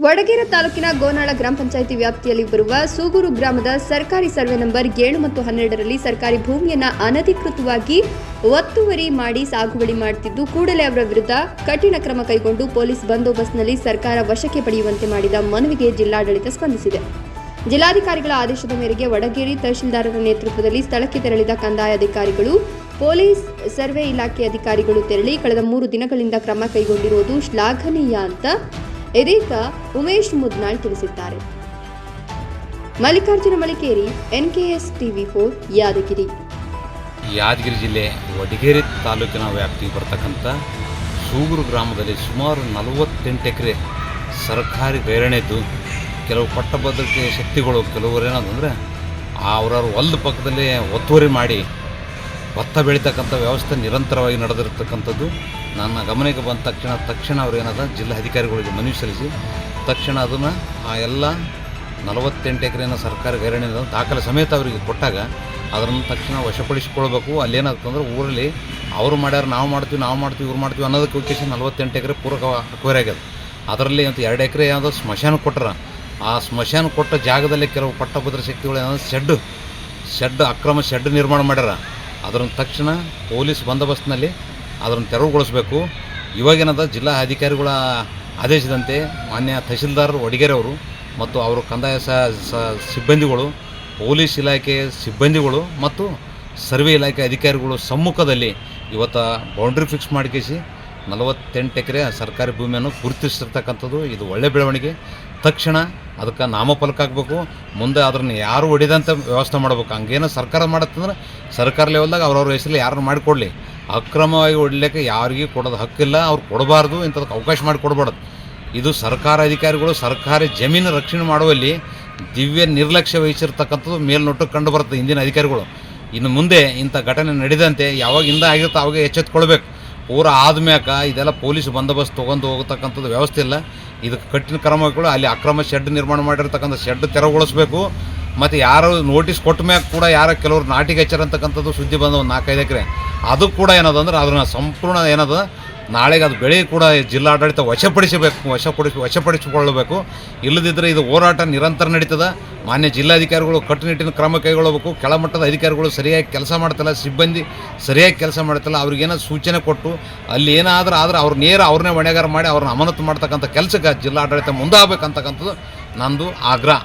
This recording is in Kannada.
ವಡಗೇರ ತಾಲೂಕಿನ ಗೋನಾಳ ಗ್ರಾಮ ಪಂಚಾಯಿತಿ ವ್ಯಾಪ್ತಿಯಲ್ಲಿ ಬರುವ ಸೂಗೂರು ಗ್ರಾಮದ ಸರ್ಕಾರಿ ಸರ್ವೆ ನಂಬರ್ ಏಳು ಮತ್ತು ಹನ್ನೆರಡರಲ್ಲಿ ಸರ್ಕಾರಿ ಭೂಮಿಯನ್ನು ಅನಧಿಕೃತವಾಗಿ ಒತ್ತುವರಿ ಮಾಡಿ ಸಾಗುವಳಿ ಮಾಡುತ್ತಿದ್ದು ಕೂಡಲೇ ಅವರ ವಿರುದ್ಧ ಕಠಿಣ ಕ್ರಮ ಕೈಗೊಂಡು ಪೊಲೀಸ್ ಬಂದೋಬಸ್ತ್ನಲ್ಲಿ ಸರ್ಕಾರ ವಶಕ್ಕೆ ಪಡೆಯುವಂತೆ ಮಾಡಿದ ಮನವಿಗೆ ಜಿಲ್ಲಾಡಳಿತ ಸ್ಪಂದಿಸಿದೆ. ಜಿಲ್ಲಾಧಿಕಾರಿಗಳ ಆದೇಶದ ಮೇರೆಗೆ ವಡಗೇರಿ ತಹಶೀಲ್ದಾರರ ನೇತೃತ್ವದಲ್ಲಿ ಸ್ಥಳಕ್ಕೆ ತೆರಳಿದ ಕಂದಾಯ ಅಧಿಕಾರಿಗಳು, ಪೊಲೀಸ್ ಸರ್ವೆ ಇಲಾಖೆ ಅಧಿಕಾರಿಗಳು ತೆರಳಿ ಕಳೆದ ಮೂರು ದಿನಗಳಿಂದ ಕ್ರಮ ಕೈಗೊಂಡಿರುವುದು ಶ್ಲಾಘನೀಯ ಅಂತ ಇದೀಗ ಉಮೇಶ್ ಮುದ್ನಾಳ್ ತಿಳಿಸಿದ್ದಾರೆ. Mallikarjuna Malikeri, NKS TV four, Yadgir. Yadgir ಜಿಲ್ಲೆ ವಡಗೇರಿ ತಾಲೂಕಿನ ವ್ಯಾಪ್ತಿಗೆ ಬರ್ತಕ್ಕಂಥ ಸೂಗೂರು ಗ್ರಾಮದಲ್ಲಿ ಸುಮಾರು ನಲವತ್ತೆಂಟು ಎಕರೆ ಸರ್ಕಾರಿ ಗೈರಣೆದ್ದು ಕೆಲವು ಪಟ್ಟಭದ್ರತೆ ಶಕ್ತಿಗಳು ಕೆಲವರು ಏನಂತಂದರೆ ಅವ್ರವ್ರ ಹೊಲದ ಪಕ್ಕದಲ್ಲಿ ಒತ್ತುವರಿ ಮಾಡಿ ಭತ್ತ ಬೆಳೀತಕ್ಕಂಥ ವ್ಯವಸ್ಥೆ ನಿರಂತರವಾಗಿ ನಡೆದಿರ್ತಕ್ಕಂಥದ್ದು. ನನ್ನ ಗಮನಕ್ಕೆ ಬಂದ ತಕ್ಷಣ ತಕ್ಷಣ ಅವ್ರು ಏನದ ಜಿಲ್ಲಾ ಅಧಿಕಾರಿಗಳಿಗೆ ಮನವಿ ಸಲ್ಲಿಸಿ, ತಕ್ಷಣ ಅದನ್ನು ಆ ಎಲ್ಲ ನಲವತ್ತೆಂಟು ಎಕರೆನ ಸರ್ಕಾರಿ ಗೈರಣಿ ದಾಖಲೆ ಸಮೇತ ಅವರಿಗೆ ಕೊಟ್ಟಾಗ, ಅದನ್ನು ತಕ್ಷಣ ವಶಪಡಿಸಿಕೊಳ್ಬೇಕು. ಅಲ್ಲೇನಾಗ್ತಂದ್ರೆ ಊರಲ್ಲಿ ಅವರು ಮಾಡ್ಯಾರ, ನಾವು ಮಾಡ್ತೀವಿ ನಾವು ಮಾಡ್ತೀವಿ, ಇವ್ರು ಮಾಡ್ತೀವಿ ಅನ್ನೋದಕ್ಕೆ ಉದ್ದೇಶ ನಲವತ್ತೆಂಟು ಎಕರೆ ಪೂರಕ ಅಕ್ವೈರ್ ಆಗ್ಯದ. ಅದರಲ್ಲಿ ಅಂತ ಎರಡು ಎಕರೆ ಯಾವುದೋ ಸ್ಮಶಾನ ಕೊಟ್ಟರ ಆ ಸ್ಮಶಾನ ಕೊಟ್ಟ ಜಾಗದಲ್ಲಿ ಕೆಲವು ಪಟ್ಟಭದ್ರ ಶಕ್ತಿಗಳು ಏನಂದ್ರೆ ಶೆಡ್ ಶೆಡ್, ಅಕ್ರಮ ಶೆಡ್ ನಿರ್ಮಾಣ ಮಾಡ್ಯಾರ. ಅದನ್ನು ತಕ್ಷಣ ಪೊಲೀಸ್ ಬಂದೋಬಸ್ತ್ನಲ್ಲಿ ಅದನ್ನು ತೆರವುಗೊಳಿಸಬೇಕು. ಇವಾಗೇನದ ಜಿಲ್ಲಾ ಅಧಿಕಾರಿಗಳ ಆದೇಶದಂತೆ ಮಾನ್ಯ ತಹಶೀಲ್ದಾರ್ ವಡಿಗೆರೆ ಅವರು ಮತ್ತು ಅವರು ಕಂದಾಯ ಸಿಬ್ಬಂದಿಗಳು, ಪೊಲೀಸ್ ಇಲಾಖೆ ಸಿಬ್ಬಂದಿಗಳು ಮತ್ತು ಸರ್ವೆ ಇಲಾಖೆ ಅಧಿಕಾರಿಗಳು ಸಮ್ಮುಖದಲ್ಲಿ ಇವತ್ತು ಬೌಂಡ್ರಿ ಫಿಕ್ಸ್ ಮಾಡಿಕೇಸಿ ನಲವತ್ತೆಂಟು ಎಕರೆ ಸರ್ಕಾರಿ ಭೂಮಿಯನ್ನು ಗುರುತಿಸಿರ್ತಕ್ಕಂಥದ್ದು ಇದು ಒಳ್ಳೆ ಬೆಳವಣಿಗೆ. ತಕ್ಷಣ ಅದಕ್ಕೆ ನಾಮಫಲಕ ಆಗಬೇಕು ಮುಂದೆ ಅದನ್ನು ಯಾರು ಹೊಡಿದಂಥ ವ್ಯವಸ್ಥೆ ಮಾಡಬೇಕು? ಹಂಗೇನೋ ಸರ್ಕಾರ ಮಾಡತ್ತಂದ್ರೆ ಸರ್ಕಾರ ಲೆವೆಲ್ದಾಗ ಅವ್ರವ್ರ ಹೆಸರಲ್ಲಿ ಯಾರನ್ನು ಮಾಡಿಕೊಡಲಿ. ಅಕ್ರಮವಾಗಿ ಹೊಡ್ಲಿಕ್ಕೆ ಯಾರಿಗೆ ಕೊಡೋದು ಹಕ್ಕಿಲ್ಲ. ಅವ್ರು ಕೊಡಬಾರ್ದು. ಇಂಥದಕ್ಕೆ ಅವಕಾಶ ಮಾಡಿ ಕೊಡಬಾರ್ದು ಇದು ಸರ್ಕಾರ ಅಧಿಕಾರಿಗಳು ಸರ್ಕಾರಿ ಜಮೀನು ರಕ್ಷಣೆ ಮಾಡುವಲ್ಲಿ ದಿವ್ಯ ನಿರ್ಲಕ್ಷ್ಯ ವಹಿಸಿರ್ತಕ್ಕಂಥದ್ದು ಮೇಲ್ನೋಟಕ್ಕೆ ಕಂಡು ಬರುತ್ತೆ ಇಂದಿನ ಅಧಿಕಾರಿಗಳು. ಇನ್ನು ಮುಂದೆ ಇಂಥ ಘಟನೆ ನಡೆದಂತೆ ಯಾವಾಗಿಂದ ಆಗಿರುತ್ತೋ ಅವಾಗ ಎಚ್ಚೆತ್ಕೊಳ್ಬೇಕು. ಪೂರ ಆದ್ಮ್ಯಾಕ ಇದೆಲ್ಲ ಪೊಲೀಸ್ ಬಂದೋಬಸ್ತ್ ತೊಗೊಂಡು ಹೋಗತಕ್ಕಂಥದ್ದು ವ್ಯವಸ್ಥೆ ಇಲ್ಲ. ಇದಕ್ಕೆ ಕಠಿಣ ಕ್ರಮಗಳು ಅಲ್ಲಿ ಅಕ್ರಮ ಶೆಡ್ ನಿರ್ಮಾಣ ಮಾಡಿರ್ತಕ್ಕಂಥ ಶೆಡ್ ತೆರವುಗೊಳಿಸ್ಬೇಕು. ಮತ್ತು ಯಾರು ನೋಟಿಸ್ ಕೊಟ್ಟ ಮ್ಯಾಗ ಕೂಡ ಯಾರ ಕೆಲವರು ನಾಟಿಗೆ ಹಚ್ಚಾರಂತಕ್ಕಂಥದ್ದು ಸುದ್ದಿ ಬಂದ ಒಂದು ನಾಲ್ಕೈದು ಎಕರೆ. ಅದು ಕೂಡ ಏನದ ಅಂದ್ರೆ ಅದನ್ನು ಸಂಪೂರ್ಣ ಏನದ ನಾಳೆಗೆ ಅದು ಬೆಳೆ ಕೂಡ ಜಿಲ್ಲಾಡಳಿತ ವಶಪಡಿಸಬೇಕು, ವಶಪಡಿಸಿ, ವಶಪಡಿಸಿಕೊಳ್ಳಬೇಕು. ಇಲ್ಲದಿದ್ದರೆ ಇದು ಹೋರಾಟ ನಿರಂತರ ನಡೀತದ. ಮಾನ್ಯ ಜಿಲ್ಲಾಧಿಕಾರಿಗಳು ಕಟ್ಟುನಿಟ್ಟಿನ ಕ್ರಮ ಕೈಗೊಳ್ಳಬೇಕು. ಕೆಳಮಟ್ಟದ ಅಧಿಕಾರಿಗಳು ಸರಿಯಾಗಿ ಕೆಲಸ ಮಾಡ್ತಿಲ್ಲ, ಸಿಬ್ಬಂದಿ ಸರಿಯಾಗಿ ಕೆಲಸ ಮಾಡ್ತಿಲ್ಲ. ಅವ್ರಿಗೇನೋ ಸೂಚನೆ ಕೊಟ್ಟು, ಅಲ್ಲಿ ಏನಾದರೂ ಆದ್ರೆ ಅವ್ರು ನೇರ ಅವ್ರನ್ನೇ ಹೊಣೆಗಾರ ಮಾಡಿ ಅವ್ರನ್ನ ಅಮಾನತು ಮಾಡ್ತಕ್ಕಂಥ ಕೆಲಸಕ್ಕೆ ಜಿಲ್ಲಾಡಳಿತ ಮುಂದಾಗಬೇಕಂತಕ್ಕಂಥದ್ದು ನಂದು ಆಗ್ರಹ.